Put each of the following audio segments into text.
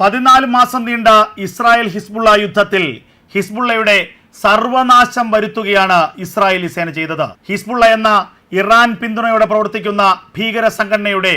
പതിനാല് മാസം നീണ്ട ഇസ്രായേൽ ഹിസ്ബുള്ള യുദ്ധത്തിൽ ഹിസ്ബുള്ളയുടെ സർവനാശം വരുത്തുകയാണ് ഇസ്രായേലി സേന ചെയ്തത്. ഹിസ്ബുള്ള എന്ന ഇറാൻ പിന്തുണയോടെ പ്രവർത്തിക്കുന്ന ഭീകര സംഘടനയുടെ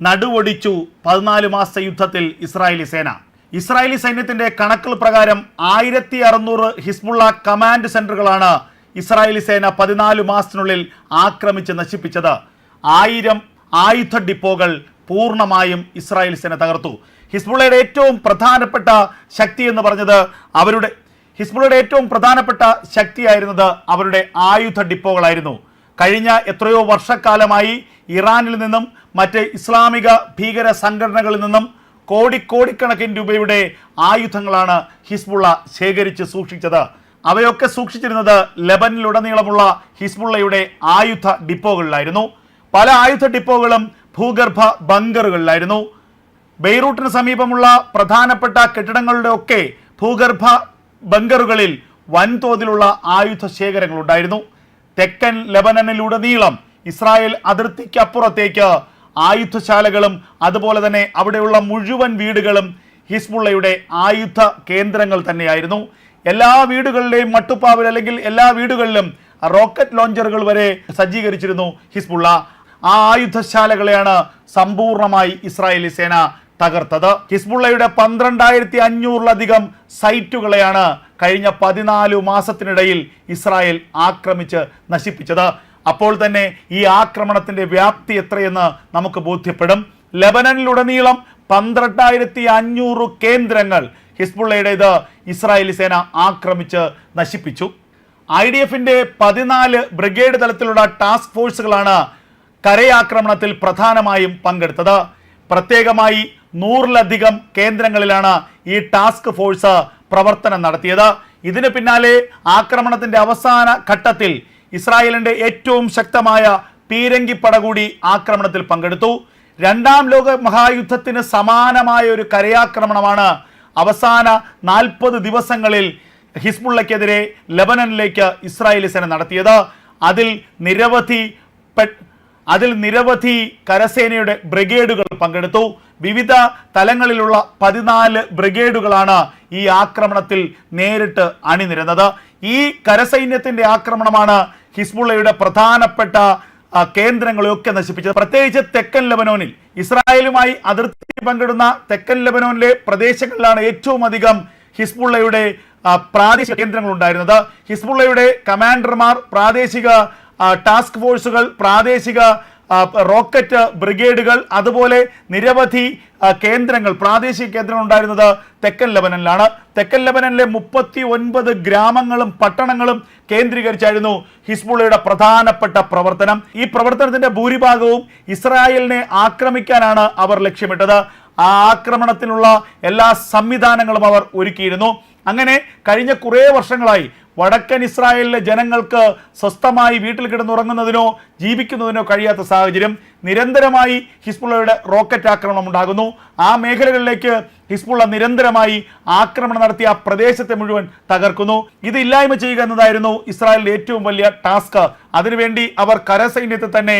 നടുവൊടിച്ചു പതിനാല് മാസ യുദ്ധത്തിൽ ഇസ്രായേലി സേന. ഇസ്രായേലി സൈന്യത്തിന്റെ കണക്കുകൾ പ്രകാരം ആയിരത്തി അറുന്നൂറ് ഹിസ്ബുള്ള കമാൻഡ് സെന്ററുകളാണ് ഇസ്രായേലി സേന പതിനാല് മാസത്തിനുള്ളിൽ ആക്രമിച്ച് നശിപ്പിച്ചത്. ആയിരം ആയുധ ഡിപ്പോകൾ പൂർണമായും ഇസ്രായേൽ സേന തകർത്തു. ഹിസ്ബുള്ളയുടെ ഏറ്റവും പ്രധാനപ്പെട്ട ശക്തി എന്ന് പറഞ്ഞത് അവരുടെ ഹിസ്ബുള്ളയുടെ ഏറ്റവും പ്രധാനപ്പെട്ട ശക്തിയായിരുന്നത് അവരുടെ ആയുധ ഡിപ്പോകളായിരുന്നു. കഴിഞ്ഞ എത്രയോ വർഷക്കാലമായി ഇറാനിൽ നിന്നും മറ്റ് ഇസ്ലാമിക ഭീകര സംഘടനകളിൽ നിന്നും കോടിക്കോടിക്കണക്കിന് രൂപയുടെ ആയുധങ്ങളാണ് ഹിസ്ബുള്ള ശേഖരിച്ച് സൂക്ഷിച്ചത്. അവയൊക്കെ സൂക്ഷിച്ചിരുന്നത് ലബനിലുടനീളമുള്ള ഹിസ്ബുള്ളയുടെ ആയുധ ഡിപ്പോകളിലായിരുന്നു. പല ആയുധ ഡിപ്പോകളും ഭൂഗർഭ ബങ്കറുകളിലായിരുന്നു. ബെയ്റൂട്ടിന് സമീപമുള്ള പ്രധാനപ്പെട്ട കെട്ടിടങ്ങളുടെ ഒക്കെ ഭൂഗർഭ ബങ്കറുകളിൽ വൻതോതിലുള്ള ആയുധ ശേഖരങ്ങൾ ഉണ്ടായിരുന്നു തെക്കൻ ലെബനനിലുടനീളം ഇസ്രായേൽ അതിർത്തിക്കപ്പുറത്തേക്ക് ആയുധശാലകളും അതുപോലെ തന്നെ അവിടെയുള്ള മുഴുവൻ വീടുകളും ഹിസ്ബുള്ളയുടെ ആയുധ കേന്ദ്രങ്ങൾ തന്നെയായിരുന്നു. എല്ലാ വീടുകളിലെയും മട്ടുപ്പാവിൽ അല്ലെങ്കിൽ എല്ലാ വീടുകളിലും റോക്കറ്റ് ലോഞ്ചറുകൾ വരെ സജ്ജീകരിച്ചിരുന്നു ഹിസ്ബുള്ള. ആ ആയുധശാലകളെയാണ് സമ്പൂർണമായി ഇസ്രായേലി സേന തകർത്തത്. ഹിസ്ബുള്ളയുടെ പന്ത്രണ്ടായിരത്തി അഞ്ഞൂറിലധികം സൈറ്റുകളെയാണ് കഴിഞ്ഞ പതിനാലു മാസത്തിനിടയിൽ ഇസ്രായേൽ ആക്രമിച്ച് നശിപ്പിച്ചത്. അപ്പോൾ തന്നെ ഈ ആക്രമണത്തിന്റെ വ്യാപ്തി എത്രയെന്ന് നമുക്ക് ബോധ്യപ്പെടും. ലെബനനിലുടനീളം പന്ത്രണ്ടായിരത്തി അഞ്ഞൂറ് കേന്ദ്രങ്ങൾ ഹിസ്ബുള്ളയുടേത് ഇസ്രായേലി സേന ആക്രമിച്ച് നശിപ്പിച്ചു. ഐ ഡി എഫിന്റെ പതിനാല് ബ്രിഗേഡ് തലത്തിലുള്ള ടാസ്ക് ഫോഴ്സുകളാണ് കരയാക്രമണത്തിൽ പ്രധാനമായും പങ്കെടുത്തത്. പ്രത്യേകമായി നൂറിലധികം കേന്ദ്രങ്ങളിലാണ് ഈ ടാസ്ക് ഫോഴ്സ് പ്രവർത്തനം നടത്തിയത്. ഇതിന് പിന്നാലെ ആക്രമണത്തിന്റെ അവസാന ഘട്ടത്തിൽ ഇസ്രായേലിന്റെ ഏറ്റവും ശക്തമായ പീരങ്കിപ്പട കൂടി ആക്രമണത്തിൽ പങ്കെടുത്തു. രണ്ടാം ലോക മഹായുദ്ധത്തിന് സമാനമായ ഒരു കരയാക്രമണമാണ് അവസാന നാൽപ്പത് ദിവസങ്ങളിൽ ഹിസ്ബുള്ളക്കെതിരെ ലബനനിലേക്ക് ഇസ്രായേലി സേന നടത്തിയത്. അതിൽ നിരവധി അതിൽ നിരവധി കരസേനയുടെ ബ്രിഗേഡുകൾ പങ്കെടുത്തു. വിവിധ തലങ്ങളിലുള്ള പതിനാല് ബ്രിഗേഡുകളാണ് ഈ ആക്രമണത്തിൽ നേരിട്ട് അണിനിരുന്നത്. ഈ കരസൈന്യത്തിന്റെ ആക്രമണമാണ് ഹിസ്ബുള്ളയുടെ പ്രധാനപ്പെട്ട കേന്ദ്രങ്ങളെയൊക്കെ നശിപ്പിച്ചത്. പ്രത്യേകിച്ച് തെക്കൻ ലെബനോനിൽ. ഇസ്രായേലുമായി അതിർത്തി പങ്കിടുന്ന തെക്കൻ ലെബനോനിലെ പ്രദേശങ്ങളിലാണ് ഏറ്റവും അധികം ഹിസ്ബുള്ളയുടെ പ്രാദേശിക കേന്ദ്രങ്ങൾ ഉണ്ടായിരുന്നത്. ഹിസ്ബുള്ളയുടെ കമാൻഡർമാർ പ്രാദേശിക ടാസ്ക് ഫോഴ്സുകൾ പ്രാദേശിക റോക്കറ്റ് ബ്രിഗേഡുകൾ അതുപോലെ നിരവധി കേന്ദ്രങ്ങൾ പ്രാദേശിക കേന്ദ്രങ്ങൾ ഉണ്ടായിരുന്നത് തെക്കൻ ലബനനിലാണ്. തെക്കൻ ലബനനിലെ മുപ്പത്തി ഒൻപത് ഗ്രാമങ്ങളും പട്ടണങ്ങളും കേന്ദ്രീകരിച്ചായിരുന്നു ഹിസ്ബുള്ളയുടെ പ്രധാനപ്പെട്ട പ്രവർത്തനം. ഈ പ്രവർത്തനത്തിന്റെ ഭൂരിഭാഗവും ഇസ്രായേലിനെ ആക്രമിക്കാനാണ് അവർ ലക്ഷ്യമിട്ടത്. ആ ആക്രമണത്തിനുള്ള എല്ലാ സംവിധാനങ്ങളും അവർ ഒരുക്കിയിരുന്നു. അങ്ങനെ കഴിഞ്ഞ കുറേ വർഷങ്ങളായി വടക്കൻ ഇസ്രായേലിലെ ജനങ്ങൾക്ക് സ്വസ്ഥമായി വീട്ടിൽ കിടന്നുറങ്ങുന്നതിനോ ജീവിക്കുന്നതിനോ കഴിയാത്ത സാഹചര്യം നിരന്തരമായി ഹിസ്ബുള്ളയുടെ റോക്കറ്റ് ആക്രമണം ഉണ്ടാകുന്നു. ആ മേഖലകളിലേക്ക് ഹിസ്ബുള്ള നിരന്തരമായി ആക്രമണം നടത്തിയ ആ പ്രദേശത്തെ മുഴുവൻ തകർക്കുന്നു. ഇത് ഇല്ലായ്മ ചെയ്യുക എന്നതായിരുന്നു ഇസ്രായേലിന്റെ ഏറ്റവും വലിയ ടാസ്ക്. അതിനുവേണ്ടി അവർ കരസൈന്യത്തെ തന്നെ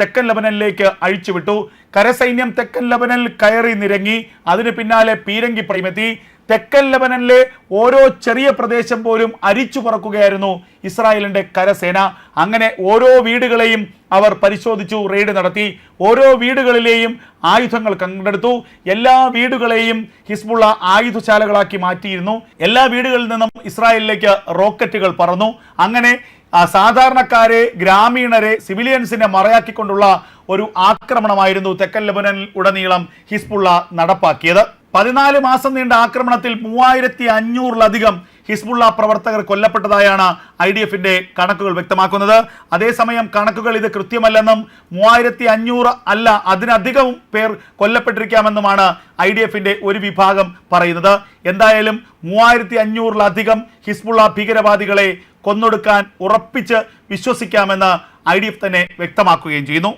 തെക്കൻ ലബനനിലേക്ക് അഴിച്ചുവിട്ടു കരസൈന്യം തെക്കൻ ലബനനിൽ കയറി നിരങ്ങി. അതിന് പിന്നാലെ പീരങ്കി പ്രൈമെത്തി തെക്കൻ ലബനനിലെ ഓരോ ചെറിയ പ്രദേശം പോലും അരിച്ചു പറക്കുകയായിരുന്നു ഇസ്രായേലിന്റെ കരസേന. അങ്ങനെ ഓരോ വീടുകളെയും അവർ പരിശോധിച്ചു റെയ്ഡ് നടത്തി. ഓരോ വീടുകളിലെയും ആയുധങ്ങൾ കണ്ടെടുത്തു. എല്ലാ വീടുകളെയും ഹിസ്ബുള്ള ആയുധശാലകളാക്കി മാറ്റിയിരുന്നു. എല്ലാ വീടുകളിൽ നിന്നും ഇസ്രായേലിലേക്ക് റോക്കറ്റുകൾ പറന്നു. അങ്ങനെ സാധാരണക്കാരെ ഗ്രാമീണരെ സിവിലിയൻസിനെ മറയാക്കിക്കൊണ്ടുള്ള ഒരു ആക്രമണമായിരുന്നു തെക്കൻ ലബനനിൽ ഉടനീളം ഹിസ്ബുള്ള നടപ്പാക്കിയത്. പതിനാല് മാസം നീണ്ട ആക്രമണത്തിൽ മൂവായിരത്തി അഞ്ഞൂറിലധികം ഹിസ്ബുള്ള പ്രവർത്തകർ കൊല്ലപ്പെട്ടതായാണ് ഐ ഡി എഫിന്റെ കണക്കുകൾ വ്യക്തമാക്കുന്നത്. അതേസമയം കണക്കുകൾ ഇത് കൃത്യമല്ലെന്നും മൂവായിരത്തി അഞ്ഞൂറ് അല്ല അതിനധികം പേർ കൊല്ലപ്പെട്ടിരിക്കാമെന്നുമാണ് ഐ ഡി എഫിന്റെ ഒരു വിഭാഗം പറയുന്നത്. എന്തായാലും മൂവായിരത്തി അഞ്ഞൂറിലധികം ഹിസ്ബുള്ള ഭീകരവാദികളെ കൊന്നൊടുക്കാൻ ഉറപ്പിച്ച് വിശ്വസിക്കാമെന്ന് ഐ ഡി എഫ് തന്നെ വ്യക്തമാക്കുകയും ചെയ്യുന്നു.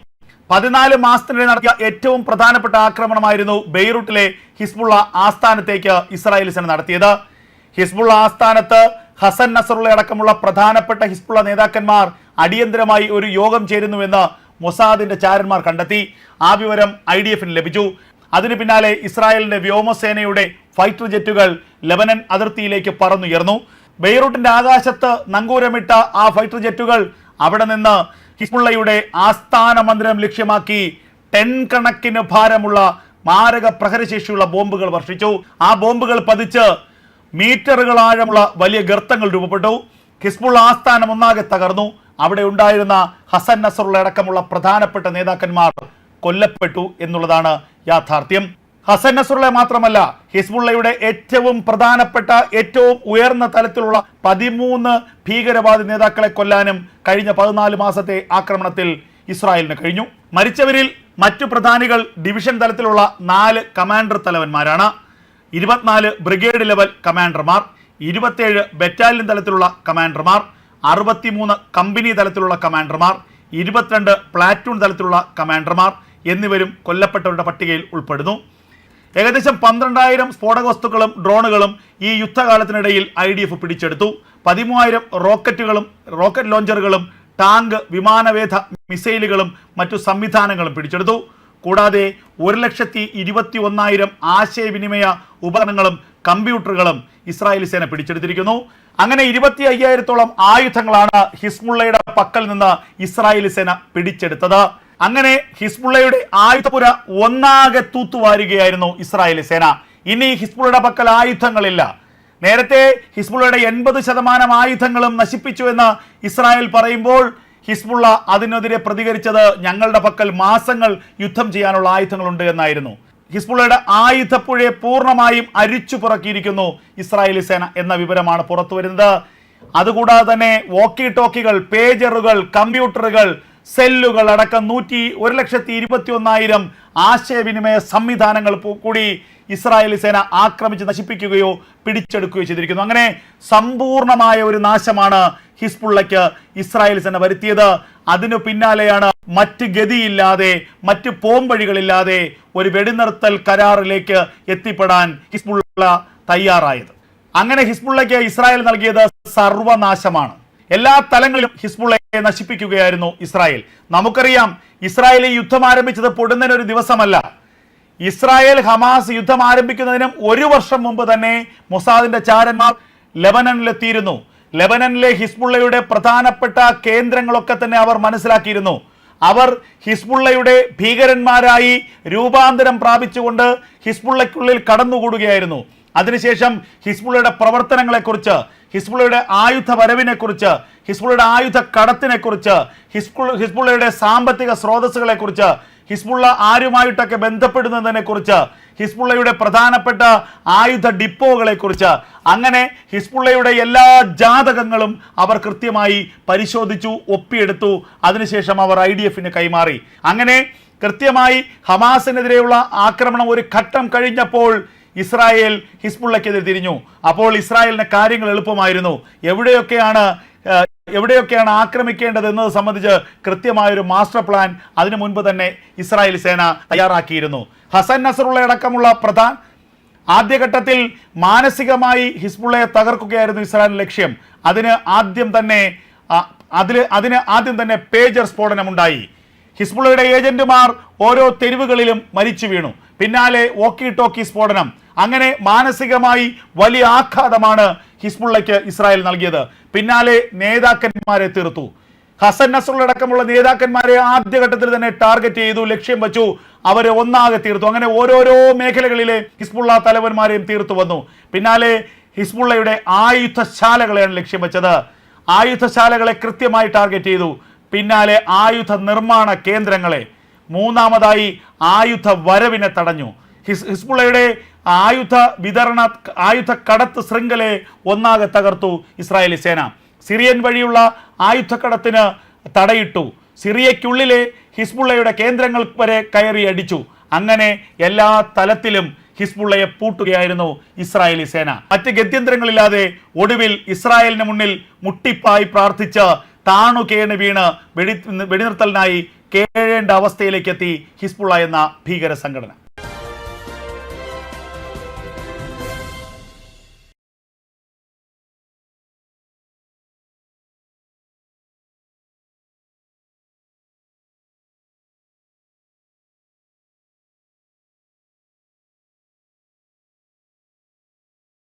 പതിനാല് മാസത്തിനിടെ നടത്തിയ ഏറ്റവും പ്രധാനപ്പെട്ട ആക്രമണമായിരുന്നു ബെയ്റൂട്ടിലെ ഹിസ്ബുള്ള ആസ്ഥാനത്തേക്ക് ഇസ്രായേൽ സേന നടത്തിയത്. ഹിസ്ബുള്ള ആസ്ഥാനത്ത് ഹസൻ നസറുള്ള അടക്കമുള്ള പ്രധാനപ്പെട്ട ഹിസ്ബുള്ള നേതാക്കന്മാർ അടിയന്തരമായി ഒരു യോഗം ചേരുന്നുവെന്ന് മൊസാദിന്റെ ചാരന്മാർ കണ്ടെത്തി. ആ വിവരം ഐ ഡി എഫിന് ലഭിച്ചു. അതിനു പിന്നാലെ ഇസ്രായേലിന്റെ വ്യോമസേനയുടെ ഫൈറ്റർ ജെറ്റുകൾ ലെബനൻ അതിർത്തിയിലേക്ക് പറന്നുയർന്നു. ബെയ്റൂട്ടിന്റെ ആകാശത്ത് നങ്കൂരമിട്ട ആ ഫൈറ്റർ ജെറ്റുകൾ അവിടെ നിന്ന് ഹിസ്ബുള്ളയുടെ ആസ്ഥാന മന്ദിരം ലക്ഷ്യമാക്കി ടെൻ കണക്കിന് ഭാരമുള്ള മാരക പ്രഹരശേഷിയുള്ള ബോംബുകൾ വർഷിച്ചു. ആ ബോംബുകൾ പതിച്ച് മീറ്ററുകൾ ആഴമുള്ള വലിയ ഗർത്തങ്ങൾ രൂപപ്പെട്ടു. ഹിസ്ബുള്ള ആസ്ഥാനം ഒന്നാകെ തകർന്നു. അവിടെ ഉണ്ടായിരുന്ന ഹസൻ നസറുള്ള അടക്കമുള്ള പ്രധാനപ്പെട്ട നേതാക്കന്മാർ കൊല്ലപ്പെട്ടു എന്നുള്ളതാണ് യാഥാർത്ഥ്യം. ഹസൻ നസറുള്ള മാത്രമല്ല ഹിസ്ബുള്ളയുടെ ഏറ്റവും പ്രധാനപ്പെട്ട ഏറ്റവും ഉയർന്ന തലത്തിലുള്ള പതിമൂന്ന് ഭീകരവാദി നേതാക്കളെ കൊല്ലാനും കഴിഞ്ഞ പതിനാല് മാസത്തെ ആക്രമണത്തിൽ ഇസ്രായേലിന് കഴിഞ്ഞു. മരിച്ചവരിൽ മറ്റു പ്രധാനികൾ ഡിവിഷൻ തലത്തിലുള്ള നാല് കമാൻഡർ തലവന്മാരാണ്. ഇരുപത്തിനാല് ബ്രിഗേഡ് ലെവൽ കമാൻഡർമാർ ഇരുപത്തേഴ് ബറ്റാലിയൻ തലത്തിലുള്ള കമാൻഡർമാർ അറുപത്തിമൂന്ന് കമ്പനി തലത്തിലുള്ള കമാൻഡർമാർ ഇരുപത്തിരണ്ട് പ്ലാറ്റൂൺ തലത്തിലുള്ള കമാൻഡർമാർ എന്നിവരും കൊല്ലപ്പെട്ടവരുടെ പട്ടികയിൽ ഉൾപ്പെടുന്നു. ഏകദേശം പന്ത്രണ്ടായിരം സ്ഫോടക വസ്തുക്കളും ഡ്രോണുകളും ഈ യുദ്ധകാലത്തിനിടയിൽ ഐ ഡി എഫ് പിടിച്ചെടുത്തു. പതിമൂവായിരം റോക്കറ്റുകളും റോക്കറ്റ് ലോഞ്ചറുകളും ടാങ്ക് വിമാനവേധ മിസൈലുകളും മറ്റു സംവിധാനങ്ങളും പിടിച്ചെടുത്തു. കൂടാതെ ഒരു ലക്ഷത്തി ഇരുപത്തി ഒന്നായിരം ആശയവിനിമയ ഉപകരണങ്ങളും കമ്പ്യൂട്ടറുകളും ഇസ്രായേൽ സേന പിടിച്ചെടുത്തിരിക്കുന്നു. അങ്ങനെ ഇരുപത്തി അയ്യായിരത്തോളം ആയുധങ്ങളാണ് ഹിസ്മുള്ളയുടെ പക്കൽ നിന്ന് ഇസ്രായേൽ സേന പിടിച്ചെടുത്തത്. അങ്ങനെ ഹിസ്ബുള്ളയുടെ ആയുധപുര ഒന്നാകെ തൂത്തുവാരുകയായിരുന്നു ഇസ്രായേലി സേന. ഇനി ഹിസ്ബുള്ളയുടെ പക്കൽ ആയുധങ്ങളില്ല. നേരത്തെ ഹിസ്ബുള്ളയുടെ എൺപത് ശതമാനം ആയുധങ്ങളും നശിപ്പിച്ചു എന്ന് ഇസ്രായേൽ പറയുമ്പോൾ ഹിസ്ബുള്ള അതിനെതിരെ പ്രതികരിച്ചത് ഞങ്ങളുടെ പക്കൽ മാസങ്ങൾ യുദ്ധം ചെയ്യാനുള്ള ആയുധങ്ങളുണ്ട് എന്നായിരുന്നു. ഹിസ്ബുള്ളയുടെ ആയുധപ്പുഴയെ പൂർണമായും അരിച്ചു പുറക്കിയിരിക്കുന്നു ഇസ്രായേലി സേന എന്ന വിവരമാണ് പുറത്തു വരുന്നത് അതുകൂടാതെ തന്നെ വോക്കി ടോക്കികൾ പേജറുകൾ കമ്പ്യൂട്ടറുകൾ സെല്ലുകൾ അടക്കം നൂറ്റി ഒരു ലക്ഷത്തി ഇരുപത്തി ഒന്നായിരം ആശയവിനിമയ സംവിധാനങ്ങൾ കൂടി ഇസ്രായേലി സേന ആക്രമിച്ച് നശിപ്പിക്കുകയോ പിടിച്ചെടുക്കുകയോ ചെയ്തിരിക്കുന്നു. അങ്ങനെ സമ്പൂർണമായ ഒരു നാശമാണ് ഹിസ്ബുള്ളയ്ക്ക് ഇസ്രായേൽ സേന വരുത്തിയത്. അതിനു പിന്നാലെയാണ് മറ്റ് ഗതിയില്ലാതെ മറ്റ് പോംവഴികളില്ലാതെ ഒരു വെടിനിർത്തൽ കരാറിലേക്ക് എത്തിപ്പെടാൻ ഹിസ്ബുള്ള തയ്യാറായത്. അങ്ങനെ ഹിസ്ബുള്ളയ്ക്ക് ഇസ്രായേൽ നൽകിയത് സർവനാശമാണ്. എല്ലാ തലങ്ങളിലും ഹിസ്ബുള്ളയെ നശിപ്പിക്കുകയായിരുന്നു ഇസ്രായേൽ. നമുക്കറിയാം ഇസ്രായേൽ ഈ യുദ്ധം ആരംഭിച്ചത് പൊടുന്നതിന് ഒരു ദിവസമല്ല. ഇസ്രായേൽ ഹമാസ് യുദ്ധം ആരംഭിക്കുന്നതിനും ഒരു വർഷം മുമ്പ് തന്നെ മൊസാദിന്റെ ചാരന്മാർ ലെബനനിലെത്തിയിരുന്നു. ലെബനനിലെ ഹിസ്ബുള്ളയുടെ പ്രധാനപ്പെട്ട കേന്ദ്രങ്ങളൊക്കെ തന്നെ അവർ മനസ്സിലാക്കിയിരുന്നു. അവർ ഹിസ്ബുള്ളയുടെ ഭീകരന്മാരായി രൂപാന്തരം പ്രാപിച്ചുകൊണ്ട് ഹിസ്ബുള്ളയ്ക്കുള്ളിൽ കടന്നുകൂടുകയായിരുന്നു. അതിനുശേഷം ഹിസ്ബുള്ളയുടെ പ്രവർത്തനങ്ങളെക്കുറിച്ച് ഹിസ്ബുള്ളയുടെ ആയുധ വരവിനെക്കുറിച്ച് ഹിസ്ബുള്ളയുടെ ആയുധ കടത്തിനെക്കുറിച്ച് ഹിസ്ബുൾ ഹിസ്ബുള്ളയുടെ സാമ്പത്തിക സ്രോതസ്സുകളെക്കുറിച്ച് ഹിസ്ബുള്ള ആരുമായിട്ടൊക്കെ ബന്ധപ്പെടുന്നതിനെ കുറിച്ച് ഹിസ്ബുള്ളയുടെ പ്രധാനപ്പെട്ട ആയുധ ഡിപ്പോകളെക്കുറിച്ച് അങ്ങനെ ഹിസ്ബുള്ളയുടെ എല്ലാ ജാതകങ്ങളും അവർ കൃത്യമായി പരിശോധിച്ചു ഒപ്പിയെടുത്തു. അതിനുശേഷം അവർ ഐ ഡി എഫിന് കൈമാറി. അങ്ങനെ കൃത്യമായി ഹമാസിനെതിരെയുള്ള ആക്രമണം ഒരു ഘട്ടം കഴിഞ്ഞപ്പോൾ ഇസ്രായേൽ ഹിസ്ബുള്ളക്കെതിരെ തിരിഞ്ഞു. അപ്പോൾ ഇസ്രായേലിന് കാര്യങ്ങൾ എളുപ്പമായിരുന്നു. എവിടെയൊക്കെയാണ് എവിടെയൊക്കെയാണ് ആക്രമിക്കേണ്ടത് എന്നത് സംബന്ധിച്ച് കൃത്യമായൊരു മാസ്റ്റർ പ്ലാൻ അതിനു മുൻപ് തന്നെ ഇസ്രായേൽ സേന തയ്യാറാക്കിയിരുന്നു. ഹസൻ നസറുള്ള അടക്കമുള്ള പ്രധാൻ ആദ്യഘട്ടത്തിൽ മാനസികമായി ഹിസ്ബുള്ളയെ തകർക്കുകയായിരുന്നു ഇസ്രായേൽ ലക്ഷ്യം. അതിന് ആദ്യം തന്നെ അതിൽ അതിന് ആദ്യം തന്നെ പേജർ സ്ഫോടനമുണ്ടായി. ഹിസ്ബുള്ളയുടെ ഏജന്റുമാർ ഓരോ തെരുവുകളിലും മരിച്ചു വീണു. പിന്നാലെ ഓക്കി ടോക്കി സ്ഫോടനം. അങ്ങനെ മാനസികമായി വലിയ ആഘാതമാണ് ഹിസ്ബുള്ളയ്ക്ക് ഇസ്രായേൽ നൽകിയത്. പിന്നാലെ നേതാക്കന്മാരെ തീർത്തു. ഹസൻ നസറുള്ളടക്കമുള്ള നേതാക്കന്മാരെ ആദ്യഘട്ടത്തിൽ തന്നെ ടാർഗറ്റ് ചെയ്തു ലക്ഷ്യം വെച്ചു. അവരെ ഒന്നാകെ തീർത്തു. അങ്ങനെ ഓരോരോ മേഖലകളിലെ ഹിസ്ബുള്ള തലവന്മാരെയും തീർത്തു വന്നു. പിന്നാലെ ഹിസ്ബുള്ളയുടെ ആയുധശാലകളെയാണ് ലക്ഷ്യം വെച്ചത്. ആയുധശാലകളെ കൃത്യമായി ടാർഗറ്റ് ചെയ്തു. പിന്നാലെ ആയുധ നിർമ്മാണ കേന്ദ്രങ്ങളെ. മൂന്നാമതായി ആയുധ വരവിനെ തടഞ്ഞു. ഹിസ് ഹിസ്ബുള്ളയുടെ ആയുധ വിതരണ ആയുധ കടത്ത് ശൃംഖലയെ ഒന്നാകെ തകർത്തു ഇസ്രായേലി സേന. സിറിയൻ വഴിയുള്ള ആയുധക്കടത്തിന് തടയിട്ടു. സിറിയയ്ക്കുള്ളിലെ ഹിസ്ബുള്ളയുടെ കേന്ദ്രങ്ങൾ വരെ കയറി അടിച്ചു. അങ്ങനെ എല്ലാ തലത്തിലും ഹിസ്ബുള്ളയെ പൂട്ടുകയായിരുന്നു ഇസ്രായേലി സേന. മറ്റ് ഗത്യന്തരങ്ങളില്ലാതെ ഒടുവിൽ ഇസ്രായേലിന് മുന്നിൽ മുട്ടിപ്പായി പ്രാർത്ഥിച്ച് താണു കേണ് വീണ് വെടി വെടിനിർത്തലിനായി കേഴേണ്ട അവസ്ഥയിലേക്ക് എത്തി ഹിസ്ബുള്ള എന്ന ഭീകര സംഘടന.